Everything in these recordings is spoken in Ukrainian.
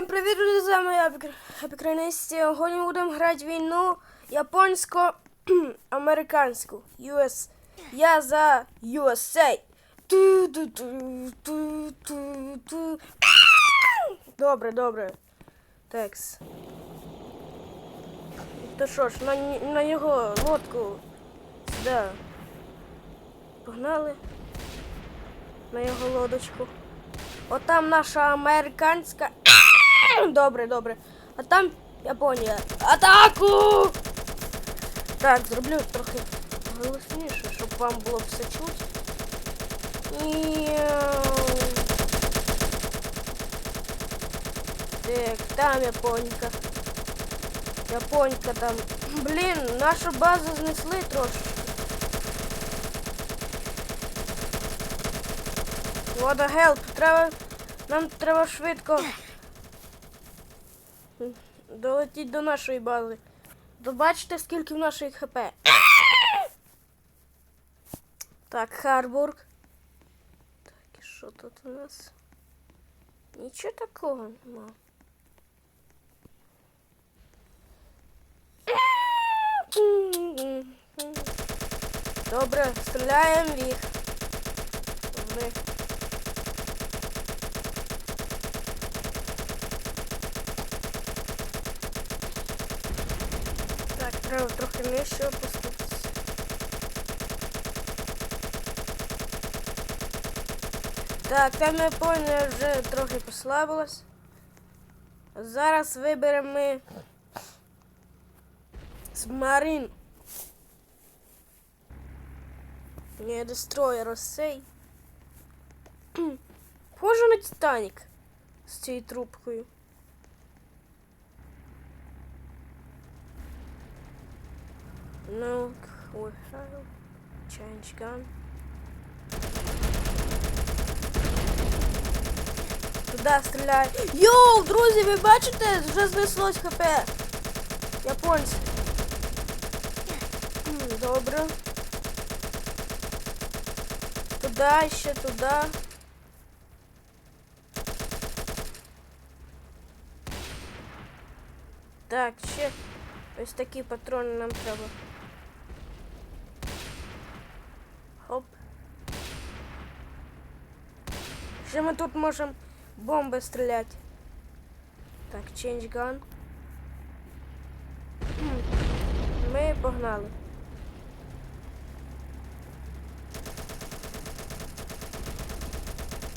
Всім привіт, друзі, з вами я Сьогодні будемо грати війну японсько-американську. US. Я за USA. Ту-ту-ту-ту-ту-ту. Добре, добре. Текс. То що ж, на, на його лодку. Сюди. Погнали. На його лодочку. Отам наша американська. Добре, добре. А там Японія. Атаку! Так, зроблю трохи голосніше, щоб вам було все чути. Мяу. Так, там японька. Японька там. Блін, нашу базу знесли трошки. What the? Треба. Нам треба швидко. Долетіть до нашої бази. Добачите, скільки в нашої хп. Так, Харбург. Так, і що тут у нас? Нічого такого нема. Добре, стріляємо в їх. В них. Так, треба трохи нижче опуститися. Так, там Японія вже трохи послабилась. Зараз виберемо ми Смарин. Не дестрой Росей. Похоже на Титанік з цією трубкою. No, we have change gun. Туди стріляй. Йоу, друзі, ви бачите? Вже знеслось хп. Японці. М, Добре. Туди, ще туди. Так, ще ось такі патрони нам треба. Ще ми тут можемо бомби стріляти. Так, change gun. Ми погнали.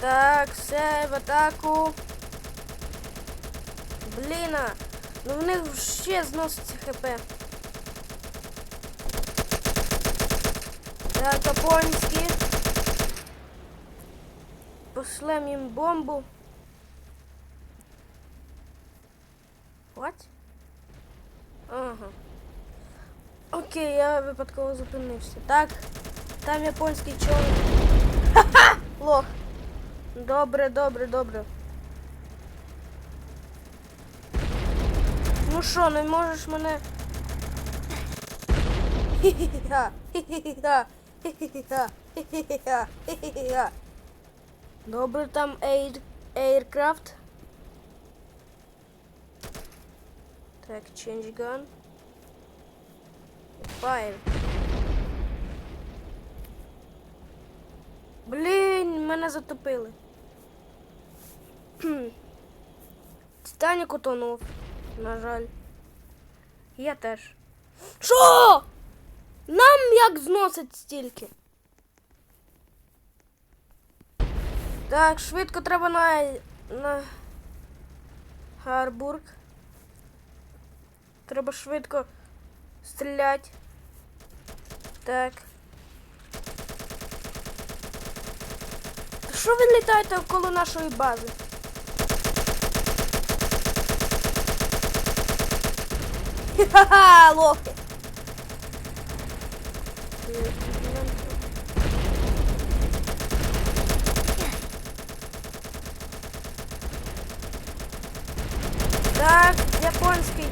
Так, все, в атаку. Бліна, ну в них ще зноситься хп. Так, японські. Пошлем їм бомбу. What? Ага. Окей, я випадково зупинився. Так, там японський човен. Ха-ха! Лох. Добре, добре, добре. Ну що, не можеш мене. Хі-хі-ха, хі-хі-ха, хі-хі-ха, хі-хі-ха, хі-хі-ха. Добре, там Air, Aircraft. Так, change gun. Fire. Блін, мене затопили. Титанік утонув, на жаль. Я теж. Що? Нам як зносить стільки? Так, швидко треба на. на Гарбург. Треба швидко стріляти. Так. Та Що ви літаєте около нашої бази? Ха-ха, лохи. Так, японський.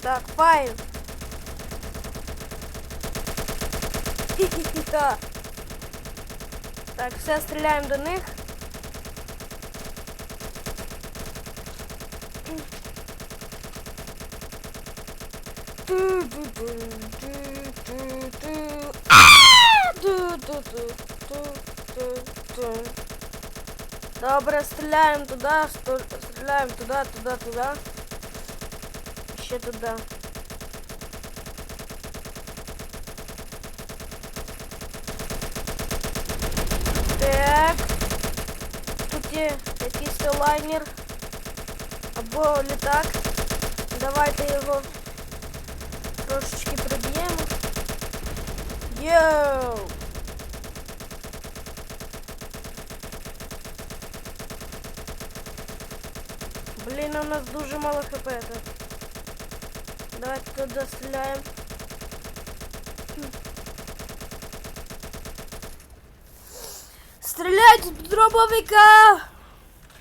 Так, файл. Ха. Так, все, стріляємо до них. Добре, стріляємо туди, сто- стріляємо туди, туди, туди. Ще туди. Так. Тут є якийсь то лайнер або літак. Давайте його трошечки приб'ємо. Йоу! Блін, у нас дуже мало хп. Так. Давайте туди стріляємо. Стріляйте з дробовика!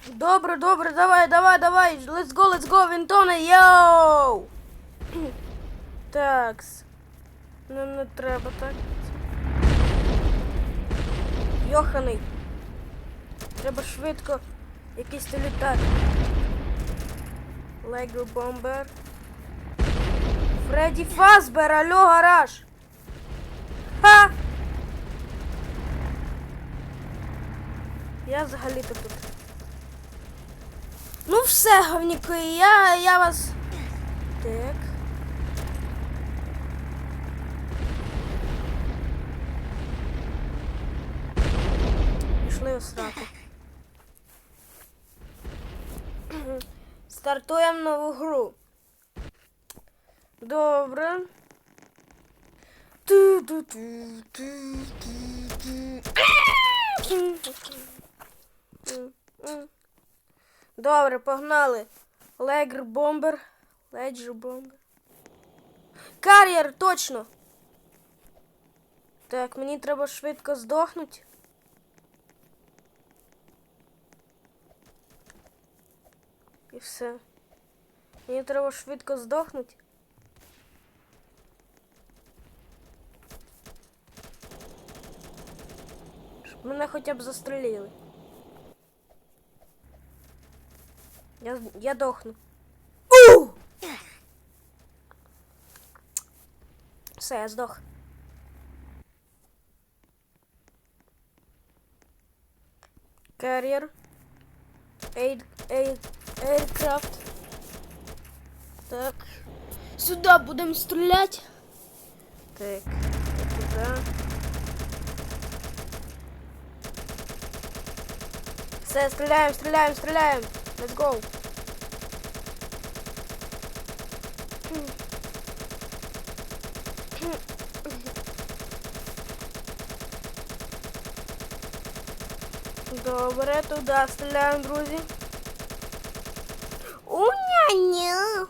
Добре, добре, давай, давай, давай. Let's go, let's go, Вінтоне, йоу! Такс. Ну не треба так. Йоханий. Треба швидко якийсь літак. Лего бомбер. Фредді Фазбер, алло, гараж. Ха! Я взагалі-то тут. Ну все, говніки, я, я вас. Так. У сраку. Стартуємо нову гру. Добре. Добре, погнали. Легр бомбер. Леджер бомбер. Кар'єр, точно. Так, мені треба швидко здохнути. І все. Мені треба швидко здохнути. Щоб мене хоча б застрелили. Я, я дохну. У! Все, я здох. Кар'єр. Ейд, ейд, Aircraft. Так. Сюда будем стрелять. Так. Туда. Все, стреляем, стреляем, стреляем. Let's go. Добре, туди стріляємо, друзі. Уня-ня.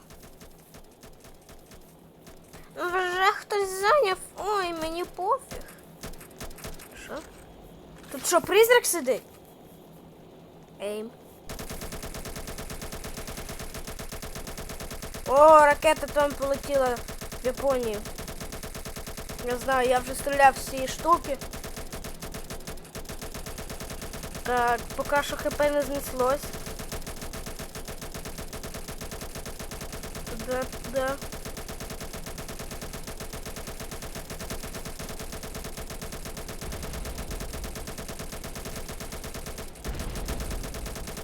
Вже хтось зайняв. Ой, мені пофіг. Що? Тут що, призрак сидить? Ейм. О, ракета там полетіла в Японію. Я знаю, я вже стріляв з цієї штуки. Так, поки що хп не знеслось. Туда.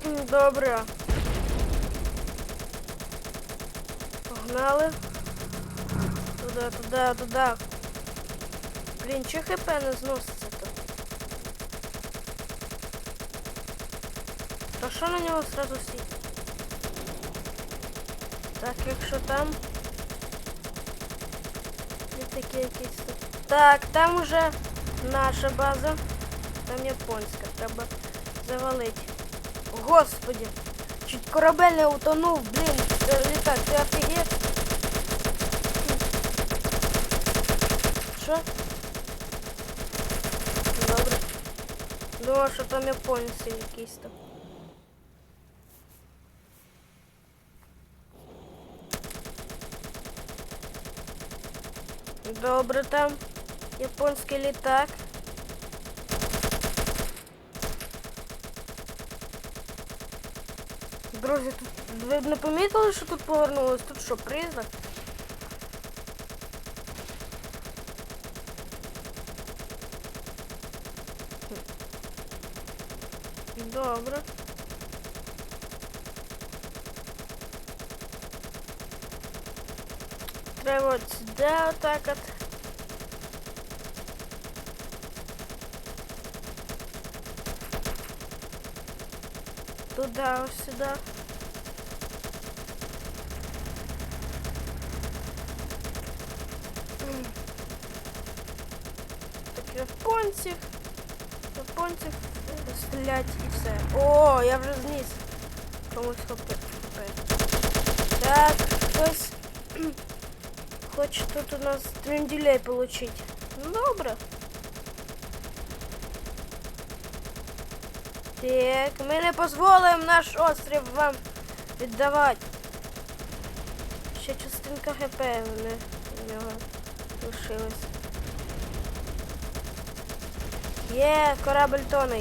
М, Добре. Погнали. Туда, туда, туда. Блін, чи хп не зноситься тут? Та що на нього сразу сіть? Так, якщо там... Є такі якісь тут. Так, там уже наша база. Там японська. Треба завалити. Господи! Чуть корабель не утонув, блін, літак, ти офігеть? Що? Добре. Думав, що там японці якісь там. Добре там. Японський літак. Друзі, тут ви б не помітили, що тут повернулось? Тут що, признак? Добре. Треба от сюди отак от. Туда, ось сюди. М. Так, японців. Японців стрілять і все. О, я вже зніс. Комусь хопи. Так, хтось кхм, хоче тут у нас трендюлей получить. Ну добре. Так, ми не дозволимо наш острів вам віддавати. Ще частинка ГП не в нього лишилась. Є, корабль тоне.